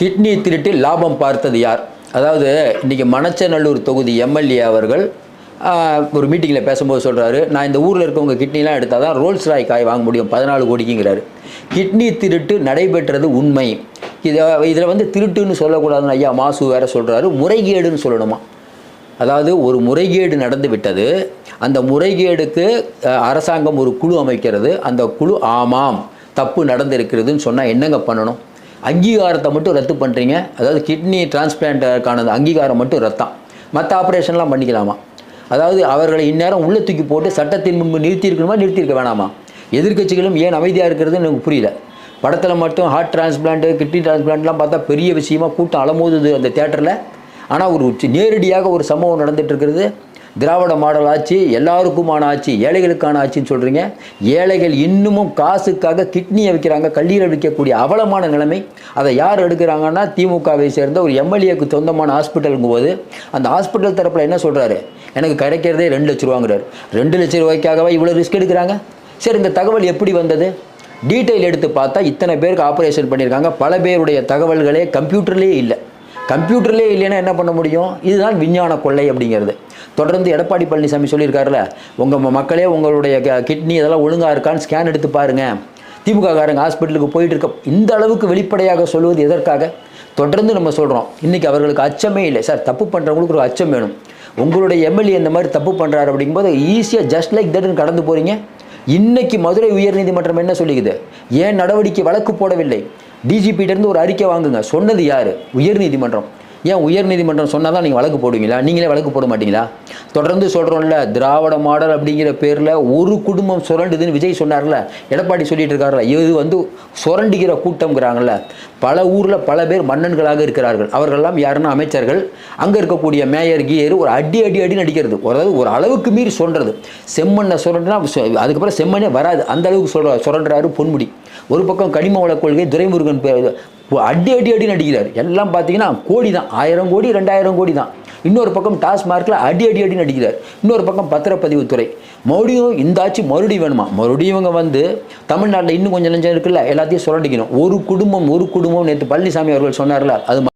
Kidney திருட்டு லாபம் பார்த்தது யார்? அதாவது இன்றைக்கி மணச்சநல்லூர் தொகுதி எம்எல்ஏ அவர்கள் ஒரு மீட்டிங்கில் பேசும்போது சொல்கிறாரு நான் இந்த ஊரில் இருக்கவங்க கிட்னிலாம் எடுத்தால் தான் ரோல்ஸ் ராய் காய் வாங்க முடியும் பதினாலு கோடிக்குங்கிறாரு. கிட்னி திருட்டு நடைபெற்றது உண்மை. இதை இதில் வந்து திருட்டுன்னு சொல்லக்கூடாதுன்னு ஐயா மாசு வேறு சொல்கிறாரு முறைகேடுன்னு சொல்லணுமா? அதாவது ஒரு முறைகேடு நடந்து விட்டது அந்த முறைகேடுக்கு அரசாங்கம் ஒரு குழு அமைக்கிறது அந்த குழு ஆமாம் தப்பு நடந்திருக்கிறதுன்னு சொன்னால் என்னங்க பண்ணணும்? அங்கீகாரத்தை மட்டும் ரத்து பண்ணுறீங்க அதாவது கிட்னி டிரான்ஸ்பிளான்ட்டுக்கான அங்கீகாரம் மட்டும் ரத்தம். மற்ற ஆப்ரேஷன்லாம் பண்ணிக்கலாமா? அதாவது அவர்களை இந்நேரம் உள்ள தூக்கி போட்டு சட்டத்தின் முன்பு நிறுத்தியிருக்கணுமா நிறுத்தியிருக்க வேணாமா? எதிர்க்கட்சிகளும் ஏன் அமைதியாக இருக்கிறதுன்னு எனக்கு புரியல. படத்தில் மட்டும் ஹார்ட் டிரான்ஸ்பிளான்ட்டு கிட்னி டிரான்ஸ்பிளான்ட்லாம் பார்த்தா பெரிய விஷயமா கூட்டம் அலமோதுது அந்த தேட்டரில் ஆனால் ஒரு நேரடியாக ஒரு சம்பவம் நடந்துட்டு இருக்கிறது. திராவிட மாடல் ஆட்சி எல்லாருக்குமான ஆட்சி ஏழைகளுக்கான ஆட்சின்னு சொல்கிறீங்க ஏழைகள் இன்னமும் காசுக்காக கிட்னியை விற்கிறாங்க கல்லீரல் விற்கக்கூடிய அவலமான நிலைமை. அதை யார் எடுக்கிறாங்கன்னா திமுகவை சேர்ந்த ஒரு எம்எல்ஏக்கு சொந்தமான ஹாஸ்பிட்டலுங்கும் போது அந்த ஹாஸ்பிட்டல் தரப்பில் என்ன சொல்கிறாரு எனக்கு கிடைக்கிறதே ரெண்டு லட்ச ரூபாங்கிறார். ரெண்டு லட்ச ரூபாய்க்காகவா இவ்வளோ ரிஸ்க் எடுக்கிறாங்க? சரி இந்த தகவல் எப்படி வந்தது? டீட்டெயில் எடுத்து பார்த்தா இத்தனை பேருக்கு ஆப்ரேஷன் பண்ணியிருக்காங்க. பல பேருடைய தகவல்களே கம்ப்யூட்டர்லேயே இல்லை. கம்ப்யூட்டர்லேயே இல்லைன்னா என்ன பண்ண முடியும்? இதுதான் விஞ்ஞான கொள்ளை அப்படிங்கிறது. தொடர்ந்து எடப்பாடி பழனிசாமி சொல்லியிருக்காருல உங்கள் மக்களே உங்களுடைய கிட்னி இதெல்லாம் ஒழுங்காக இருக்கான்னு ஸ்கேன் எடுத்து பாருங்கள் திமுக காரங்க ஹாஸ்பிட்டலுக்கு போயிட்டு இருக்க இந்த அளவுக்கு வெளிப்படையாக சொல்வது எதற்காக? தொடர்ந்து நம்ம சொல்கிறோம் இன்றைக்கி அவர்களுக்கு அச்சமே இல்லை. சார் தப்பு பண்ணுறவங்களுக்கு ஒரு அச்சம் வேணும். உங்களுடைய எம்எல்ஏ இந்த மாதிரி தப்பு பண்ணுறாரு அப்படிங்கும்போது ஈஸியாக ஜஸ்ட் லைக் தட்னு கடந்து போகிறீங்க இன்றைக்கி மதுரை உயர்நீதிமன்றம் என்ன சொல்லிக்குது ஏன் நடவடிக்கை வழக்கு போடவில்லை? டிஜிபிட்டேருந்து ஒரு அறிக்கை வாங்குங்க. சொன்னது யார்? உயர்நீதிமன்றம். ஏன் உயர்நீதிமன்றம் சொன்னால் தான் நீங்கள் வழக்கு போடுவீங்களா? நீங்களே வழக்கு போட மாட்டீங்களா? தொடர்ந்து சொல்கிறோம்ல திராவிட மாடல் அப்படிங்கிற பேரில் ஒரு குடும்பம் சுரண்டுதுன்னு விஜய் சொன்னார்ல எடப்பாடி சொல்லிட்டு இருக்காருல இது வந்து சுரண்டுகிற கூட்டம்ங்கிறாங்கல்ல. பல ஊரில் பல பேர் மன்னன்களாக இருக்கிறார்கள். அவர்கள்லாம் யாருன்னா அமைச்சர்கள். அங்கே இருக்கக்கூடிய மேயர் கியர் ஒரு அடி அடி அடி நடிக்கிறது அதாவது ஒரு அளவுக்கு மீறி சொல்கிறது செம்மண்ணை சுரண்டுனா அதுக்கப்புறம் செம்மண்ணே வராது. அந்த அளவுக்கு சொல்கிற சுரண்டுறாரு பொன்முடி. ஒரு பக்கம் கனிம வள கொள்கை துரைமுருகன் அடி அடி அடி நடிக்கிறார் எல்லாம் பார்த்தீங்கன்னா கோடி தான் ஆயிரம் கோடி ரெண்டாயிரம் கோடி தான் இன்னொரு பக்கம் டாஸ்மார்க்கில் அடி அடி அடி நடிக்கிறார் இன்னொரு பக்கம் பத்திரப்பதிவுத்துறை. மறுபடியும் இந்த ஆட்சி மறுபடியும் வேணுமா? மறுபடியும் இவங்க வந்து தமிழ்நாட்டில் இன்னும் கொஞ்சம் லஞ்சம் இருக்குல்ல? எல்லாத்தையும் சுரண்டிக்கணும். ஒரு குடும்பம் ஒரு குடும்பம் நேற்று பழனிசாமி அவர்கள் சொன்னார்ல அது